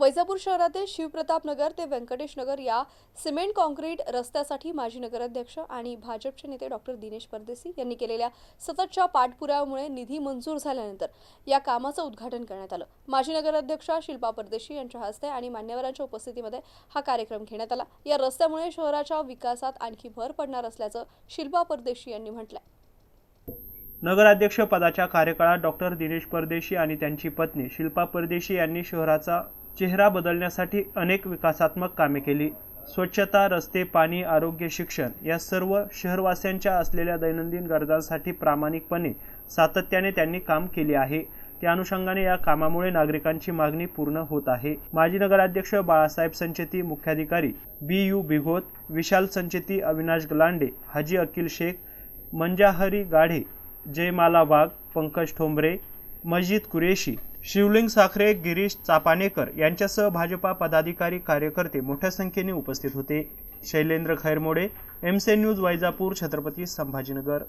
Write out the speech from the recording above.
वैजापूर शहरातील शिवप्रताप नगर ते व्यंकटेश नगर या सिमेंट कॉन्क्रीट रस्त्यासाठी माजी नगराध्यक्ष आणि भाजपचे नेते डॉक्टर दिनेश परदेसी यांनी केलेल्या सततच्या पाठपुराव्यामुळे निधी मंजूर झाल्यानंतर या कामाचं उद्घाटन करण्यात आलं. माजी नगराध्यक्षा शिल्पा परदेशी यांच्या हस्ते आणि मान्यवरांच्या उपस्थितीमध्ये हा कार्यक्रम घेण्यात आला. या रस्त्यामुळे शहराच्या विकासात आणखी भर पडणार असल्याचं शिल्पा परदेशी यांनी म्हटलंय. नगराध्यक्ष पदाच्या कार्यकाळात डॉक्टर दिनेश परदेशी आणि त्यांची पत्नी शिल्पा परदेशी यांनी शहराचा चेहरा बदलण्यासाठी अनेक विकासात्मक कामे केली. स्वच्छता रस्ते पाणी आरोग्य शिक्षण या सर्व शहरवासियांच्या असलेल्या दैनंदिन गरजांसाठी प्रामाणिकपणे सातत्याने त्यांनी काम केले आहे. त्या अनुषंगाने या कामामुळे नागरिकांची मागणी पूर्ण होत आहे. माजी नगराध्यक्ष बाळासाहेब संचेती मुख्याधिकारी बी यू बिघोत विशाल संचेती अविनाश गलांडे हाजी अकिल शेख मंजाहरी गाढे जयमाला वाघ पंकज ठोंबरे मजिद कुरेशी शिवलिंग साखरे गिरीश चापानेकर यांच्यासह भाजपा पदाधिकारी कार्यकर्ते मोठ्या संख्येने उपस्थित होते. शैलेंद्र खैरमोडे एमसे न्यूज वैजापूर छत्रपती संभाजीनगर.